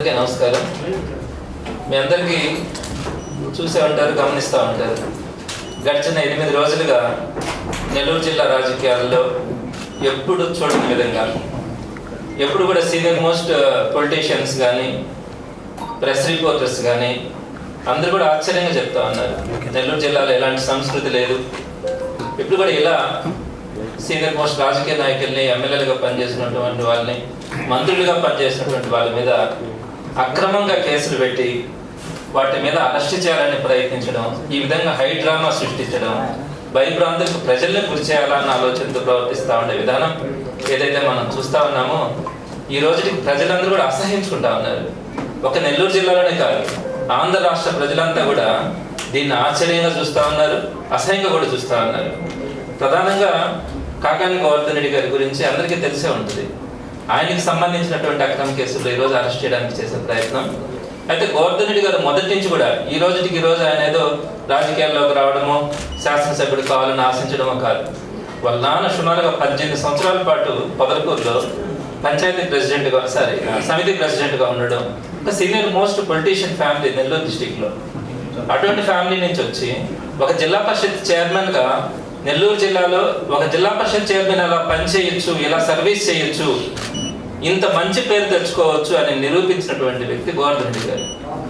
అందరికీ నమస్కారం. మీ అందరికీ చూసే ఉంటారు గమనిస్తూ ఉంటారు. గడిచిన ఎనిమిది రోజులుగా నెల్లూరు జిల్లా రాజకీయాల్లో ఎప్పుడు చూడని విధంగా ఎప్పుడు కూడా సీనియర్ మోస్ట్ పొలిటీషియన్స్ కానీ ప్రెస్ రిపోర్టర్స్ కానీ అందరూ కూడా ఆశ్చర్యంగా చెప్తా ఉన్నారు. నెల్లూరు జిల్లాలో ఎలాంటి సంస్కృతి లేదు. ఇప్పుడు కూడా ఇలా సీనియర్ మోస్ట్ రాజకీయ నాయకుల్ని ఎమ్మెల్యేలుగా పనిచేసినటువంటి వాళ్ళని మంత్రులుగా పనిచేసినటువంటి వాళ్ళ మీద అక్రమంగా కేసులు పెట్టి వాటి మీద అరెస్ట్ చేయాలని ప్రయత్నించడం ఈ విధంగా హై డ్రామా సృష్టించడం భయభ్రాంతులకు ప్రజల్ని గురి చేయాలన్న ఆలోచనతో ప్రవర్తిస్తూ ఉండే విధానం ఏదైతే మనం చూస్తా ఉన్నామో ఈ రోజుకి ప్రజలందరూ కూడా అసహించుకుంటా ఉన్నారు. ఒక నెల్లూరు జిల్లాలోనే కాదు ఆంధ్ర రాష్ట్ర ప్రజలంతా కూడా దీన్ని ఆశ్చర్యంగా చూస్తూ ఉన్నారు అసహ్యంగా కూడా చూస్తూ ఉన్నారు. ప్రధానంగా కాకాని గోవర్ధన్ రెడ్డి గారి గురించి అందరికీ తెలిసే ఉంటుంది. ఆయనకి సంబంధించినటువంటి అక్రమ కేసుల్లో ఈరోజు అరెస్ట్ చేయడానికి చేసే ప్రయత్నం. అయితే గోవర్ధన్ రెడ్డి గారు మొదటి నుంచి కూడా ఈ రోజుకి ఈ రోజు ఆయన ఏదో రాజకీయాల్లోకి రావడమో శాసనసభ్యుడు కావాలని ఆశించడమో కాదు. వాళ్ళ నాన్న సుమారుగా పద్దెనిమిది సంవత్సరాల పాటు పొదలకూరులో పంచాయతీ ప్రెసిడెంట్గా సారీ సమితి ప్రెసిడెంట్గా ఉండడం ఒక senior most politician family Nellore డిస్టిక్లో. అటువంటి ఫ్యామిలీ నుంచి వచ్చి ఒక జిల్లా పరిషత్ చైర్మన్గా నెల్లూరు జిల్లాలో ఒక జిల్లా పరిషత్ చైర్మన్ ఎలా పనిచేయచ్చు ఎలా సర్వీస్ చేయొచ్చు ఇంత మంచి పేరు తెచ్చుకోవచ్చు అని నిరూపించినటువంటి వ్యక్తి గోవర్ధన్ గారు.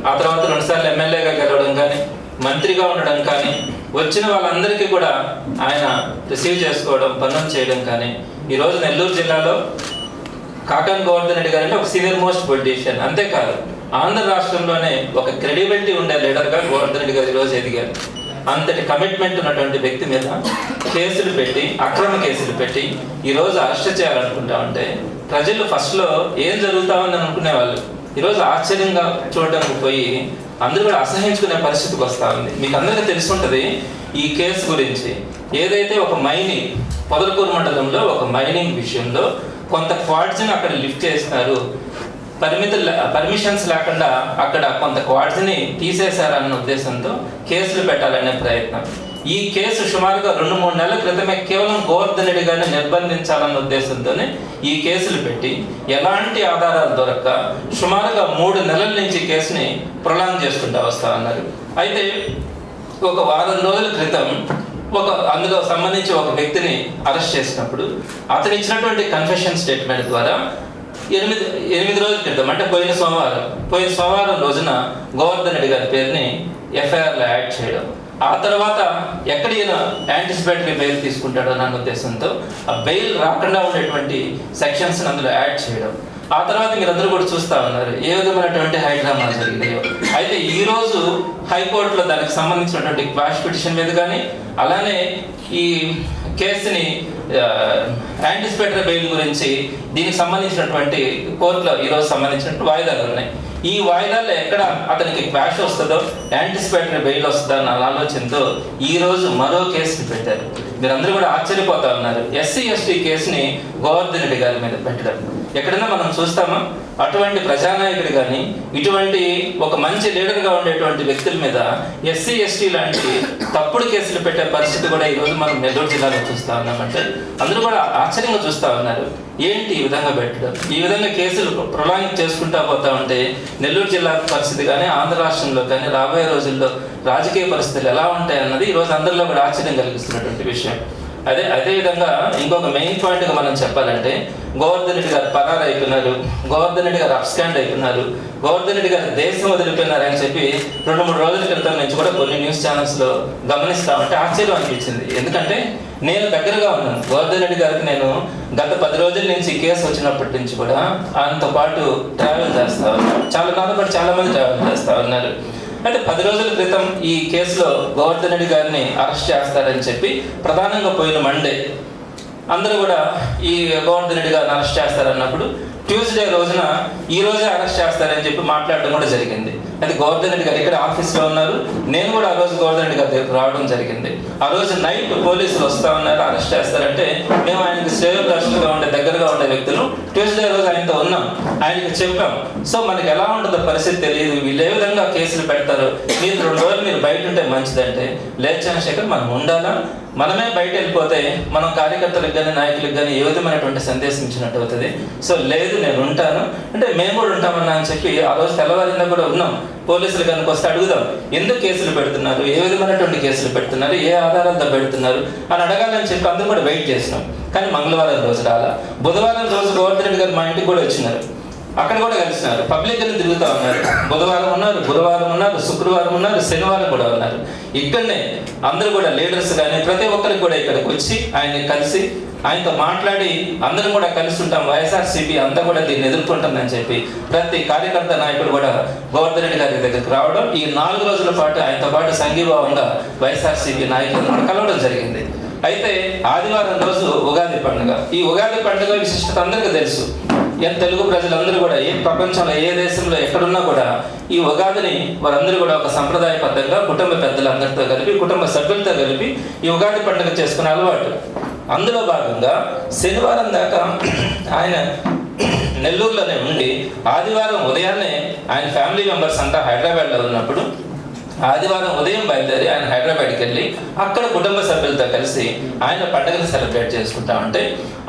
ఆ తర్వాత రెండుసార్లు ఎమ్మెల్యేగా గెలవడం కానీ మంత్రిగా ఉండడం కానీ వచ్చిన వాళ్ళందరికీ కూడా ఆయన రిసీవ్ చేసుకోవడం పనులు చేయడం కానీ ఈరోజు నెల్లూరు జిల్లాలో కాకన్ గోవర్ధన్ రెడ్డి గారు అంటే ఒక సీనియర్ మోస్ట్ పొలిటీషియన్ అంతేకాదు ఆంధ్ర రాష్ట్రంలోనే ఒక క్రెడిబిలిటీ ఉండే లీడర్గా గోవర్ధన్ రెడ్డి గారు ఈరోజు ఎదిగారు. అంతటి కమిట్మెంట్ ఉన్నటువంటి వ్యక్తి మీద కేసులు పెట్టి అక్రమ కేసులు పెట్టి ఈరోజు అరెస్ట్ చేయాలనుకుంటా ఉంటే ప్రజలు ఫస్ట్లో ఏం జరుగుతామని అనుకునే అనుకునేవాళ్ళు. ఈరోజు ఆశ్చర్యంగా చూడడానికి పోయి అందరూ కూడా అసహించుకునే పరిస్థితికి వస్తా ఉంది. మీకు అందరికీ తెలిసి ఉంటుంది ఈ కేసు గురించి. ఏదైతే ఒక మైనింగ్ పొదలకూరు మండలంలో ఒక మైనింగ్ విషయంలో కొంత క్వాడ్స్ని అక్కడ లిఫ్ట్ చేసినారు పరిమిత పర్మిషన్స్ లేకుండా అక్కడ కొంత క్వాడ్స్ని తీసేశారన్న ఉద్దేశంతో కేసులు పెట్టాలనే ప్రయత్నం. ఈ కేసు సుమారుగా రెండు మూడు నెలల క్రితమే కేవలం గోవర్ధన్ రెడ్డి గారిని నిర్బంధించాలన్న ఉద్దేశంతోనే ఈ కేసులు పెట్టి ఎలాంటి ఆధారాలు దొరక్క సుమారుగా మూడు నెలల నుంచి కేసుని ప్రొలాంగ్ చేసుకుంటూ వస్తా అన్నారు. అయితే ఒక వారం రోజుల క్రితం ఒక అందులో సంబంధించి ఒక వ్యక్తిని అరెస్ట్ చేసినప్పుడు అతను ఇచ్చినటువంటి కన్ఫెషన్ స్టేట్మెంట్ ద్వారా ఎనిమిది ఎనిమిది రోజుల క్రితం అంటే పోయిన సోమవారం పోయిన సోమవారం రోజున గోవర్ధన్ రెడ్డి గారి పేరుని ఎఫ్ఐఆర్లో యాడ్ చేయడం. ఆ తర్వాత ఎక్కడ ఈయన యాంటిసిపేటరీ బెయిల్ తీసుకుంటాడో అన్న ఉద్దేశంతో ఆ బెయిల్ రాకుండా ఉండేటువంటి సెక్షన్స్ అందులో యాడ్ చేయడం. ఆ తర్వాత మీరందరూ కూడా చూస్తా ఉన్నారు ఏ విధమైనటువంటి హైడ్రామా జరిగినాయో. అయితే ఈ రోజు హైకోర్టులో దానికి సంబంధించినటువంటి క్వాష్ పిటిషన్ మీద కానీ అలానే ఈ కేసుని యాంటిసిపేటరీ బెయిల్ గురించి దీనికి సంబంధించినటువంటి కోర్టులో ఈరోజు సంబంధించినటువంటి వాయిదాలు ఉన్నాయి. ఈ వాయిదాల్లో ఎక్కడ అతనికి క్వాష్ వస్తుందో యాంటిసిపేటరీ బెయిల్ వస్తుందో అన్న ఆలోచనతో ఈ రోజు మరో కేసుని పెట్టారు. మీరందరూ కూడా ఆశ్చర్యపోతా ఉన్నారు. ఎస్సీ ఎస్టీ కేసుని గోవర్ధన్ రెడ్డి గారి మీద పెట్టడం. ఎక్కడైనా మనం చూస్తామా? అటువంటి ప్రజానాయకుడు కానీ ఇటువంటి ఒక మంచి లీడర్గా ఉండేటువంటి వ్యక్తుల మీద ఎస్సీ ఎస్టీ లాంటి తప్పుడు కేసులు పెట్టే పరిస్థితి కూడా ఈరోజు మనం నెల్లూరు జిల్లాలో చూస్తా ఉన్నామంటే అందరూ కూడా ఆశ్చర్యంగా చూస్తా ఉన్నారు. ఏంటి ఈ విధంగా పెట్టడం? ఈ విధంగా కేసులు ప్రొలాంగ్ చేసుకుంటా పోతా ఉంటే నెల్లూరు జిల్లా పరిస్థితి కానీ ఆంధ్ర రాష్ట్రంలో కానీ రాబోయే రోజుల్లో రాజకీయ పరిస్థితులు ఎలా ఉంటాయి అన్నది ఈరోజు అందరిలో కూడా ఆశ్చర్యం కలిగిస్తున్నటువంటి విషయం. అదే అదే విధంగా ఇంకొక మెయిన్ పాయింట్గా మనం చెప్పాలంటే గోవర్ధన్ రెడ్డి గారు పరారు అయిపోయినారు గోవర్ధన్ రెడ్డి గారు అప్స్కాండ్ అయిపోయినారు గోవర్ధన్ రెడ్డి గారు దేశం వదిలిపోయినారు అని చెప్పి రెండు మూడు రోజుల క్రితం నుంచి కూడా కొన్ని న్యూస్ ఛానల్స్లో గమనిస్తా ఉంటే ఆశ్చర్యం అనిపించింది. ఎందుకంటే నేను దగ్గరగా ఉన్నాను. గోవర్ధన్ రెడ్డి గారికి నేను గత పది రోజుల నుంచి ఈ కేసు వచ్చినప్పటి నుంచి కూడా ఆయనతో పాటు ట్రావెల్ చేస్తా ఉన్నాను. చాలా నాతో పాటు చాలా మంది ట్రావెల్ చేస్తా ఉన్నారు. అంటే పది రోజుల క్రితం ఈ కేసులో గోవర్ధన్ రెడ్డి గారిని అరెస్ట్ చేస్తారని చెప్పి ప్రధానంగా పోయిన మండే అందరూ కూడా ఈ గోవర్ధన్ రెడ్డి గారిని అరెస్ట్ చేస్తారన్నప్పుడు ట్యూస్డే రోజున ఈ రోజే అరెస్ట్ చేస్తారని చెప్పి మాట్లాడడం కూడా జరిగింది. అది గోవర్ధన్ రెడ్డి గారు ఇక్కడ ఆఫీస్లో ఉన్నారు. నేను కూడా ఆ రోజు గోవర్ధన్ రెడ్డి గారి దగ్గరకు రావడం జరిగింది. ఆ రోజు నైట్ పోలీసులు వస్తా ఉన్నారు అరెస్ట్ చేస్తారంటే మేము ఆయనకి శ్రేయోభిలాషులుగా ఉండే దగ్గరగా ఉండే వ్యక్తులు ట్యూస్డే రోజు ఆయనతో ఉన్నాం. ఆయనకి చెప్పాం. సో మనకి ఎలా ఉంటుందో పరిస్థితి తెలియదు. వీళ్ళు ఏ విధంగా కేసులు పెడతారు? మీరు రెండు రోజులు మీరు బయట ఉంటే మంచిదంటే లేదు శేఖర్ మనం ఉండాలా? మనమే బయట వెళ్ళిపోతే మనం కార్యకర్తలకు కానీ నాయకులకు కానీ ఏ విధమైనటువంటి సందేశం ఇచ్చినట్టు అవుతుంది. సో లేదు నేను ఉంటాను. అంటే మేము కూడా ఉంటామన్నా అని చెప్పి ఆ రోజు తెల్లవారిందా కూడా ఉన్నాం. పోలీసులు కనుక వస్తే అడుగుదాం. ఎందుకు కేసులు పెడుతున్నారు? ఏ విధమైనటువంటి కేసులు పెడుతున్నారు? ఏ ఆధారాలతో పెడుతున్నారు? అని అడగాలని చెప్పి అందరూ కూడా వెయిట్ చేసినాం కానీ మంగళవారం రోజు రాలా. బుధవారం రోజు గోవర్ధన్ రెడ్డి గారు మా ఇంటికి కూడా వచ్చినారు. అక్కడ కూడా కలిసినారు పబ్లిక్ తిరుగుతూ ఉన్నారు. బుధవారం ఉన్నారు బుధవారం ఉన్నారు శుక్రవారం ఉన్నారు శనివారం కూడా ఉన్నారు. ఇక్కడనే అందరూ కూడా లీడర్స్ కానీ ప్రతి ఒక్కరికి కూడా ఇక్కడికి వచ్చి ఆయన్ని కలిసి ఆయనతో మాట్లాడి అందరం కూడా కలిసి ఉంటాం వైఎస్ఆర్సీపీ అంతా కూడా దీన్ని ఎదుర్కొంటుందని చెప్పి ప్రతి కార్యకర్త నాయకుడు కూడా గోవర్ధన్ రెడ్డి గారి దగ్గరికి రావడం ఈ నాలుగు రోజుల పాటు ఆయనతో పాటు సంఘీభావంగా వైఎస్ఆర్సీపీ నాయకులను కూడా కలవడం జరిగింది. అయితే ఆదివారం రోజు ఉగాది పండుగ. ఈ ఉగాది పండుగ విశిష్టత అందరికీ తెలుసు. తెలుగు ప్రజలందరూ కూడా ఏ ప్రపంచంలో ఏ దేశంలో ఎక్కడున్నా కూడా ఈ ఉగాదిని వారందరూ కూడా ఒక సంప్రదాయబద్ధంగా కుటుంబ పెద్దలందరితో కలిపి కుటుంబ సభ్యులతో కలిపి ఈ ఉగాది పండుగ చేసుకునే అలవాటు. అందులో భాగంగా శనివారం దాకా ఆయన నెల్లూరులోనే ఉండి ఆదివారం ఉదయాన్నే ఆయన ఫ్యామిలీ మెంబర్స్ అంతా హైదరాబాద్లో ఉన్నప్పుడు ఆదివారం ఉదయం బయలుదేరి ఆయన హైదరాబాద్కి వెళ్ళి అక్కడ కుటుంబ సభ్యులతో కలిసి ఆయన పండుగను సెలబ్రేట్ చేసుకుంటా ఉంటే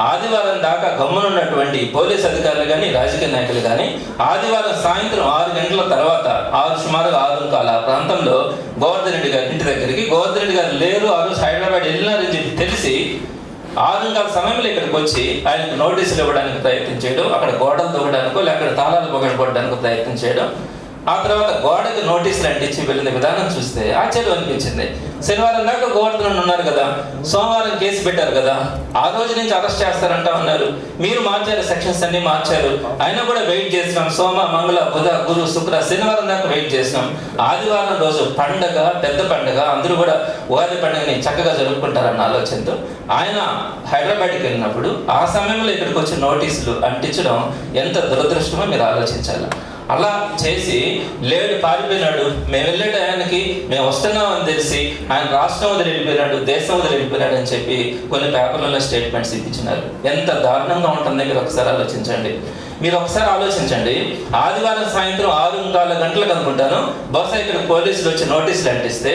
ఆదివారం దాకా గమ్మునున్నటువంటి పోలీస్ అధికారులు కానీ రాజకీయ నాయకులు కానీ ఆదివారం సాయంత్రం ఆరు గంటల తర్వాత ఆరు సుమారుగా ఆరు కాల ప్రాంతంలో గోవర్ధన్ రెడ్డి గారి ఇంటి దగ్గరికి గోవర్ధన్ రెడ్డి గారు లేరు ఆ రోజు హైదరాబాద్ వెళ్ళినారని చెప్పి తెలిసి ఆరు కాల సమయంలో ఇక్కడికి వచ్చి ఆయనకు నోటీసులు ఇవ్వడానికి ప్రయత్నం చేయడం అక్కడ గోడలు తవ్వడానికో లేకపోతే తాళాలు పొగడబడడానికి ప్రయత్నం చేయడం ఆ తర్వాత గోడకు నోటీసులు అంటించి వెళ్ళిన విధానం చూస్తే ఆశ్చర్యం అనిపించింది. శనివారం దాకా గోవర్ధన్ ఉన్నారు కదా సోమవారం కేసు పెట్టారు కదా ఆ రోజు నుంచి అరెస్ట్ చేస్తారంటా ఉన్నారు. మీరు మార్చారు సెక్షన్స్ అన్ని మార్చారు. అయినా కూడా వెయిట్ చేసినాం. సోమ మంగళ బుధ గురు శుక్ర శనివారం దాకా వెయిట్ చేసినాం. ఆదివారం రోజు పండగ పెద్ద పండగ అందరూ కూడా ఉగాది పండుగని చక్కగా జరుపుకుంటారన్న ఆలోచనతో ఆయన హైదరాబాద్కి వెళ్ళినప్పుడు ఆ సమయంలో ఇక్కడికి వచ్చి నోటీసులు అంటించడం ఎంత దురదృష్టమో మీరు ఆలోచించాలి. అలా చేసి లేడు పారిపోయినాడు. మేము వెళ్ళే టయానికి మేము వస్తున్నామని తెలిసి ఆయన రాష్ట్రం వదిలి వెళ్ళిపోయినాడు దేశం వదిలి వెళ్ళిపోయినాడు అని చెప్పి కొన్ని పేపర్లలో స్టేట్మెంట్స్ ఇప్పించినారు. ఎంత దారుణంగా ఉంటుందో మీరు ఒకసారి ఆలోచించండి. మీరు ఒకసారి ఆలోచించండి. ఆదివారం సాయంత్రం ఆరు నాలుగు గంటలకు అనుకుంటాను. బహుశా ఇక్కడ పోలీసులు వచ్చి నోటీసులు అంటిస్తే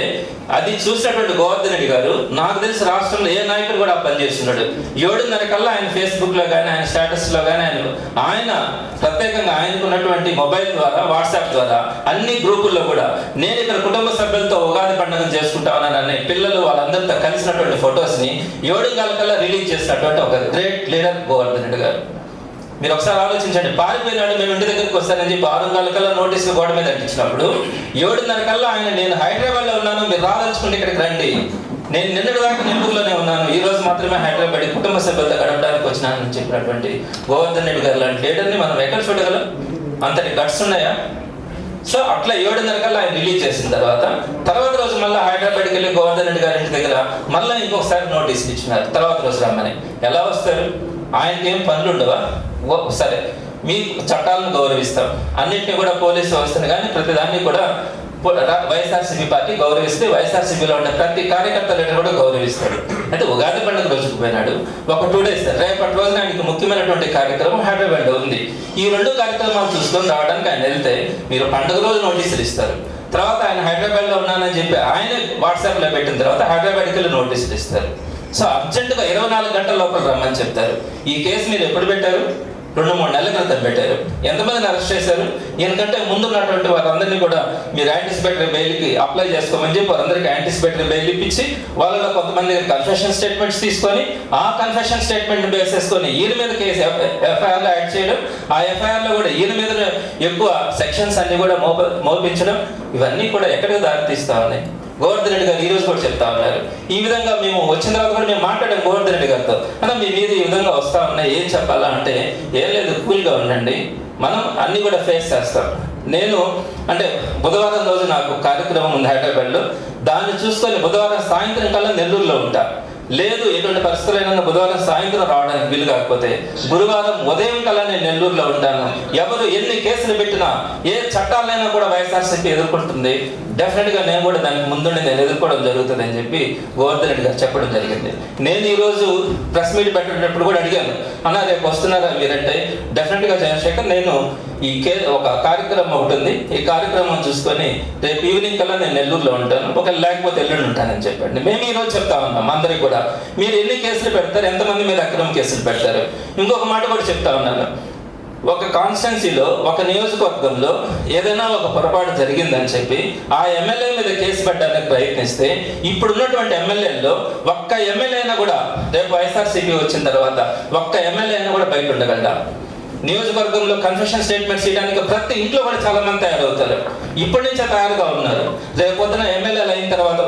అది చూసినటువంటి గోవర్ధన్ రెడ్డి గారు నాకు తెలిసి రాష్ట్రంలో ఏ నాయకుడు కూడా పనిచేస్తున్నాడు. ఏడున్నర కల్లా ఆయన ఫేస్బుక్లో కానీ ఆయన స్టేటస్లో కానీ ఆయన ఆయన ప్రత్యేకంగా ఆయనకున్నటువంటి మొబైల్ ద్వారా వాట్సాప్ ద్వారా అన్ని గ్రూపుల్లో కూడా నేను ఇక్కడ కుటుంబ సభ్యులతో ఉగాది పండుగ చేసుకుంటామని అనే పిల్లలు వాళ్ళందరితో కలిసినటువంటి ఫొటోస్ని ఏడు కల్లా రిలీజ్ చేసినటువంటి ఒక గ్రేట్ లీడర్ గోవర్ధన్ రెడ్డి గారు. మీరు ఒకసారి ఆలోచించండి. పారిపోయినాడు మేము ఇంటి దగ్గరికి వస్తానని చెప్పి ఆరు కల్లా నోటీసులు గోడ మీద అంటించినప్పుడు ఏడున్నర కల్లా ఆయన నేను హైదరాబాద్లో ఉన్నాను మీరు రాదలుచుకుంటే ఇక్కడికి రండి. నేను నిన్నటి దాకా నెల్లూరులోనే ఉన్నాను. ఈ రోజు మాత్రమే హైదరాబాద్ కుటుంబ సభ్యులతో గడపడానికి వచ్చినానని చెప్పినటువంటి గోవర్ధన్ రెడ్డి గారు లాంటి లీడర్ని మనం ఎక్కడ చూడగలం? అంతటి గట్స్ ఉన్నాయా? సో అట్లా ఏడున్నర కల్లా ఆయన రిలీజ్ చేసిన తర్వాత తర్వాత రోజు మళ్ళీ హైదరాబాద్కి వెళ్ళి గోవర్ధన్ రెడ్డి గారి ఇంటి దగ్గర మళ్ళీ ఇంకొకసారి నోటీసులు ఇచ్చినారు. తర్వాత రోజు రమ్మని. ఎలా వస్తారు? ఆయనకి ఏం పనులు ఉండవా ఓ సరే. మీ చట్టాలను గౌరవిస్తాం. అన్నింటినీ కూడా పోలీసు వ్యవస్థను కానీ ప్రతిదాన్ని కూడా వైఎస్ఆర్సీపీ పార్టీ గౌరవిస్తే వైఎస్ఆర్సీపీలో ఉన్న ప్రతి కార్యకర్తలను కూడా గౌరవిస్తాడు. అయితే ఉగాది పండుగ రోజుకు పోయినాడు. ఒక టూ డేస్. రేపటి రోజున ఆయనకి ముఖ్యమైనటువంటి కార్యక్రమం హైదరాబాద్ ఉంది. ఈ రెండు కార్యక్రమాలు చూసుకొని రావడానికి ఆయన వెళ్తే మీరు పండుగ రోజు నోటీసులు ఇస్తారు. తర్వాత ఆయన హైదరాబాద్లో ఉన్నానని చెప్పి ఆయన వాట్సాప్లో పెట్టిన తర్వాత హైదరాబాద్కి వెళ్ళి నోటీసులు ఇస్తారు. సో అర్జెంటుగా ఇరవై నాలుగు గంటల లోపల రమ్మని చెప్తారు. ఈ కేసు మీరు ఎప్పుడు పెట్టారు? రెండు మూడు నెలల క్రితం పెట్టారు. ఎంతమందిని అరెస్ట్ చేశారు? ఎందుకంటే ముందు ఉన్నటువంటి వారందరినీ కూడా మీరు యాంటిసిపేటరీ బెయిల్కి అప్లై చేసుకోమని చెప్పి వారందరికీ యాంటిసిపేటరీ బెయిల్ ఇప్పించి వాళ్ళలో కొంతమంది కన్ఫెషన్ స్టేట్మెంట్స్ తీసుకొని ఆ కన్ఫెషన్ స్టేట్మెంట్ బేస్ చేసుకొని ఈయన మీద కేసు ఎఫ్ఐఆర్లో యాడ్ చేయడం ఆ ఎఫ్ఐఆర్లో కూడా ఈయన మీద ఎక్కువ సెక్షన్స్ అన్ని కూడా మోప మోపించడం ఇవన్నీ కూడా ఎక్కడికి దారితీస్తా ఉన్నాయి? గోవర్ధన్ రెడ్డి గారు ఈ రోజు కూడా చెప్తా ఉన్నారు. ఈ విధంగా మేము వచ్చిన తర్వాత కూడా మేము మాట్లాడాం గోవర్ధన్ రెడ్డి గారితో. అన్న మీ మీద ఈ విధంగా వస్తా ఉన్నాయి ఏం చెప్పాలా అంటే ఏం లేదు కూల్గా ఉండండి. మనం అన్ని కూడా ఫేస్ చేస్తాం. నేను అంటే బుధవారం రోజు నాకు కార్యక్రమం ఉంది హైదరాబాద్లో. దాన్ని చూసుకొని బుధవారం సాయంత్రం కల్లా నెల్లూరులో ఉంటా. లేదు ఎటువంటి పరిస్థితులైనా బుధవారం సాయంత్రం రావడానికి వీలు కాకపోతే గురువారం ఉదయం కల్లా నేను నెల్లూరులో ఉంటాను. ఎవరు ఎన్ని కేసులు పెట్టినా ఏ చట్టాలైనా కూడా వైఎస్ఆర్సీపీ ఎదుర్కొంటుంది. డెఫినెట్గా నేను కూడా దానికి ముందుండి నేను ఎదుర్కోవడం జరుగుతుంది అని చెప్పి గోవర్ధన్ రెడ్డి గారు చెప్పడం జరిగింది. నేను ఈరోజు ప్రెస్ మీట్ పెట్టేటప్పుడు కూడా అడిగాను అన్న రేపు వస్తున్నారా మీరంటే డెఫినెట్గా చంద్రశేఖర్ నేను ఈ కే ఒక కార్యక్రమం ఒకటి ఉంది. ఈ కార్యక్రమం చూసుకొని రేపు ఈవినింగ్ కల్లా నేను నెల్లూరులో ఉంటాను. ఒక లేకపోతే ఎల్లుండి ఉంటానని చెప్పండి. మేము ఈరోజు చెప్తా ఉన్నాం అందరికి కూడా. మీరు ఎన్ని కేసులు పెడతారు? ఎంతమంది మీద అక్రమ కేసులు పెడతారు? ఇంకొక మాట కూడా చెప్తా ఉన్నాను. ఒక కాన్స్టెన్సీలో ఒక నియోజకవర్గంలో ఏదైనా ఒక పొరపాటు జరిగిందని చెప్పి ఆ ఎమ్మెల్యే మీద కేసు పెట్టడానికి ప్రయత్నిస్తే ఇప్పుడున్నటువంటి ఎమ్మెల్యేల్లో ఒక్క ఎమ్మెల్యే అయినా కూడా రేపు వైఎస్ఆర్సీపీ వచ్చిన తర్వాత ఒక్క ఎమ్మెల్యే అయినా కూడా బయట ఉండగలరా నియోజకవర్గంలో కన్ఫెషన్ స్టేట్మెంట్స్ ఇవ్వడానికి ప్రతి ఇంట్లో కూడా చాలా మంది తయారవుతారు. ఇప్పటి నుంచే తయారుగా ఉన్నారు. రేపొద్దున ఎమ్మెల్యేలు అయిన తర్వాత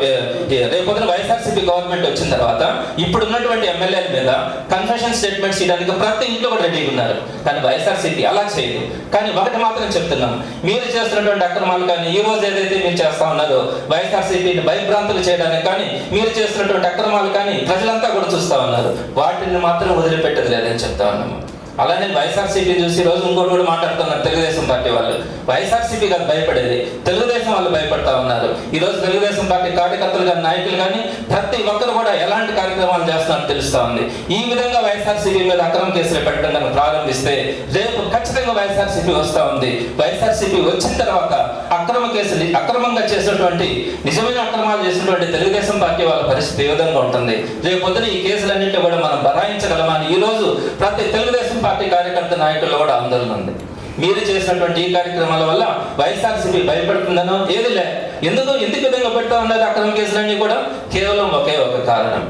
రేపొద్దున వైఎస్ఆర్సీపీ గవర్నమెంట్ వచ్చిన తర్వాత ఇప్పుడు ఉన్నటువంటి ఎమ్మెల్యేల మీద కన్ఫెషన్ స్టేట్మెంట్స్ ఇవ్వడానికి ప్రతి ఇంట్లో కూడా రెడీగా ఉన్నారు. కానీ వైఎస్ఆర్సీపీ అలా చేయదు. కానీ ఒకటి మాత్రం చెప్తున్నాం. మీరు చేస్తున్నటువంటి అక్రమాలు కానీ ఈ రోజు ఏదైతే మీరు చేస్తా ఉన్నారో వైఎస్ఆర్సీపీని భయభ్రాంతులు చేయడానికి కానీ మీరు చేస్తున్నటువంటి అక్రమాలు కానీ ప్రజలంతా కూడా చూస్తా ఉన్నారు. వాటిని మాత్రం వదిలిపెట్టదు లేదని చెప్తా ఉన్నాము అలానే వైఎస్ఆర్సీపీ చూసి రోజు ఇంకోటి కూడా మాట్లాడుతున్నారు తెలుగుదేశం పార్టీ వాళ్ళు. వైఎస్ఆర్సీపీ గారు భయపడేది. తెలుగుదేశం వాళ్ళు భయపడతా ఉన్నారు. ఈ రోజు తెలుగుదేశం పార్టీ కార్యకర్తలు కానీ నాయకులు కానీ ప్రతి ఒక్కరు కూడా ఎలాంటి కార్యక్రమాలు చేస్తున్నారో తెలుస్తా ఉంది. ఈ విధంగా వైఎస్ఆర్సీపీ మీద అక్రమ కేసులు పెట్టడం కనుక ప్రారంభిస్తే రేపు ఖచ్చితంగా వైఎస్ఆర్సీపీ వస్తా ఉంది. వైఎస్ఆర్సీపీ వచ్చిన తర్వాత అక్రమ కేసులు అక్రమంగా చేసినటువంటి నిజమైన అక్రమాలు చేసినటువంటి తెలుగుదేశం పార్టీ వాళ్ళ పరిస్థితి ఏ విధంగా ఉంటుంది. రేపు పొద్దున ఈ కేసులన్నింటినీ కూడా మనం బరాయించగలమని ఈ రోజు ప్రతి తెలుగుదేశం పార్టీ కార్యకర్త నాయకుల్లో కూడా ఆందోళన ఉంది. మీరు చేసినటువంటి ఈ కార్యక్రమాల వల్ల వైఎస్ఆర్సీపీ భయపడుతుందనో ఏది లే. ఎందుకు ఎందుకు విధంగా పెట్టా అన్నది అక్రమ కేసులన్నీ కూడా? కేవలం ఒకే ఒక కారణం.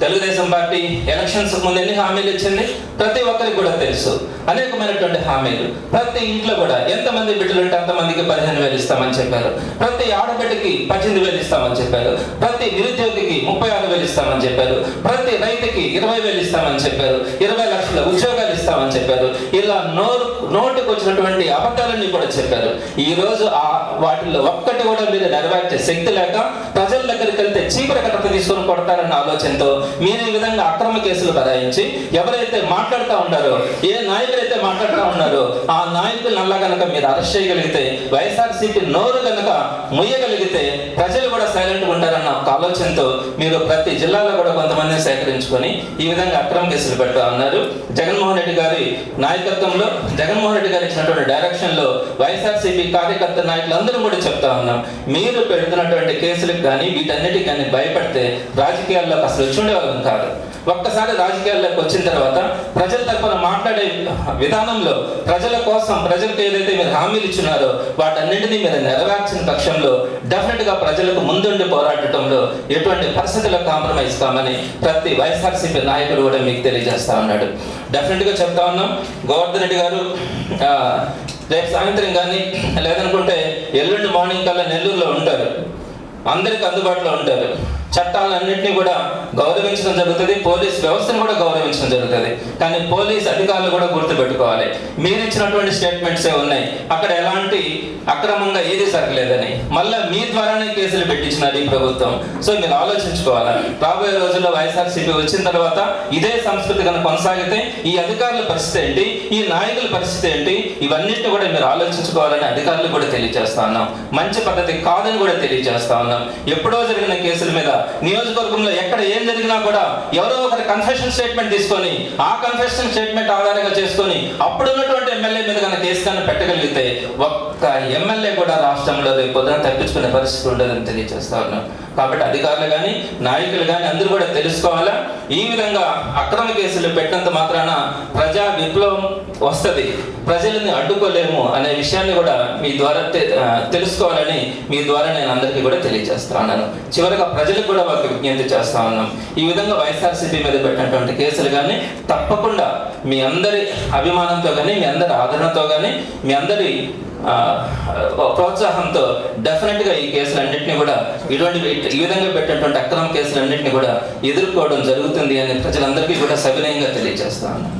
తెలుగుదేశం పార్టీ ఎలక్షన్స్ ముందు ఎన్ని హామీలు ఇచ్చింది? ప్రతి ఒక్కరికి కూడా తెలుసు. అనేకమైనటువంటి హామీలు. ప్రతి ఇంట్లో కూడా ఎంతమంది బిడ్డలు ఉంటే అంతమందికి పదిహేను వేలు ఇస్తామని చెప్పారు. ప్రతి ఆడబిడ్డకి పద్దెనిమిది వేలు ఇస్తామని చెప్పారు. ప్రతి నిరుద్యోగికి ముప్పై ఆరు వేలు ఇస్తామని చెప్పారు. ప్రతి రైతుకి ఇరవై వేలు ఇస్తామని చెప్పారు. ఇరవై లక్షల ఉద్యోగాలు చేస్తామని చెప్పారు. ఇలా నోరు నోటికి వచ్చినటువంటి అబద్ధాలన్నీ కూడా చెప్పారు. ఈ రోజు ఆ వాటిల్లో ఒక్కటి కూడా మీరు నెరవేర్చే శక్తి లేక ప్రజల దగ్గరికి వెళ్తే చీపుర కథ తీసుకొని కొడతారన్న ఆలోచనతో మీరు ఈ విధంగా అక్రమ కేసులు బరాయించి ఎవరైతే మాట్లాడుతూ ఉన్నారో ఏ నాయకులైతే మాట్లాడుతూ ఉన్నారో ఆ నాయకులనల్లా గనక మీరు అరెస్ట్ చేయగలిగితే వైఎస్ఆర్సీపీ నోరు కనుక ముయ్యగలిగితే ప్రజలు కూడా సైలెంట్ ఉంటారన్న ఒక ఆలోచనతో మీరు ప్రతి జిల్లాలో కూడా కొంతమందిని సేకరించుకొని ఈ విధంగా అక్రమ కేసులు పెడతా ఉన్నారు. జగన్మోహన్ రెడ్డి గారి నాయకత్వంలో జగన్మోహన్ రెడ్డి గారు ఇచ్చినటువంటి డైరెక్షన్లో వైఎస్ఆర్సీపీ కార్యకర్త నాయకులందరూ కూడా చెప్తా ఉన్నాం. మీరు పెడుతున్నటువంటి కేసులకు కానీ వీటన్నిటికీ కానీ భయపడితే రాజకీయాల్లో అసలు వచ్చి ఉండేవాళ్ళం కాదు. ఒక్కసారి రాజకీయాల్లోకి వచ్చిన తర్వాత ప్రజల తరఫున మాట్లాడే విధానంలో ప్రజల కోసం ప్రజలకు ఏదైతే మీరు హామీలు ఇచ్చినారో వాటన్నింటినీ మీరు నెరవేర్చిన పక్షంలో డెఫినెట్గా ప్రజలకు ముందుండి పోరాడటంలో ఎటువంటి పరిస్థితుల్లో కాంప్రమైజ్ కామని ప్రతి వైఎస్ఆర్సీపీ నాయకుడు కూడా మీకు తెలియజేస్తా ఉన్నాడు. డెఫినెట్గా చెప్తా ఉన్నాం. గోవర్ధన్ రెడ్డి గారు ఆ, రేపు సాయంత్రం కానీ లేదనుకుంటే ఎల్లుండి మార్నింగ్ కల్లా నెల్లూరులో ఉంటారు. అందరికి అందుబాటులో ఉంటారు. చట్టాలన్నింటినీ కూడా గౌరవించడం జరుగుతుంది. పోలీస్ వ్యవస్థను కూడా గౌరవించడం జరుగుతుంది. కానీ పోలీస్ అధికారులు కూడా గుర్తుపెట్టుకోవాలి మీరు ఇచ్చినటువంటి స్టేట్మెంట్స్ ఉన్నాయి? అక్కడ ఎలాంటి అక్రమంగా ఏది జరగలేదని. మళ్ళీ మీ ద్వారానే కేసులు పెట్టించినారు ఈ ప్రభుత్వం. సో మీరు ఆలోచించుకోవాలి? రాబోయే రోజుల్లో వైఎస్ఆర్సీపీ వచ్చిన తర్వాత ఇదే సంస్కృతి కనుక కొనసాగితే ఈ అధికారుల పరిస్థితి ఏంటి? ఈ నాయకుల పరిస్థితి ఏంటి? ఇవన్నిటిని కూడా మీరు ఆలోచించుకోవాలని అధికారులు కూడా తెలియజేస్తా ఉన్నాం. మంచి పద్ధతి కాదని కూడా తెలియజేస్తా ఉన్నాం. ఎప్పుడో జరిగిన కేసుల మీద నియోజకవర్గంలో ఎక్కడ ఏం జరిగినా కూడా ఎవరో ఒకరి కన్ఫెషన్ స్టేట్మెంట్ తీసుకొని ఆ కన్ఫెషన్ స్టేట్మెంట్ ఆధారంగా చేసుకొని అప్పుడు ఉన్నటువంటి ఎమ్మెల్యే మీద కనుక కేసు కన్నా పెట్టగలిగితే ఒక్క ఎమ్మెల్యే కూడా రాష్ట్రంలో రేపు పొద్దున తప్పించుకునే పరిస్థితి ఉండదని తెలియజేస్తా ఉన్నాను. కాబట్టి అధికారులు కానీ నాయకులు కానీ అందరూ కూడా తెలుసుకోవాలా? ఈ విధంగా అక్రమ కేసులు పెట్టినంత మాత్రాన ప్రజా విప్లవం వస్తుంది. ప్రజలని అడ్డుకోలేము అనే విషయాన్ని కూడా మీ ద్వారా తె- తెలుసుకోవాలని మీ ద్వారా నేను అందరికీ కూడా తెలియజేస్తా ఉన్నాను. చివరిగా ప్రజలకు కూడా ఒక విజ్ఞప్తి చేస్తా ఉన్నాం. ఈ విధంగా వైఎస్ఆర్సీపీ మీద పెట్టినటువంటి కేసులు కానీ తప్పకుండా మీ అందరి అభిమానంతో కానీ మీ అందరి ఆదరణతో కానీ మీ అందరి ప్రోత్సాహంతో డెఫినెట్గా ఈ కేసులన్నింటినీ కూడా ఇటువంటి ఈ విధంగా పెట్టినటువంటి అక్రమ కేసులన్నింటినీ కూడా ఎదుర్కోవడం జరుగుతుంది అని ప్రజలందరికీ కూడా సవినయంగా తెలియజేస్తాను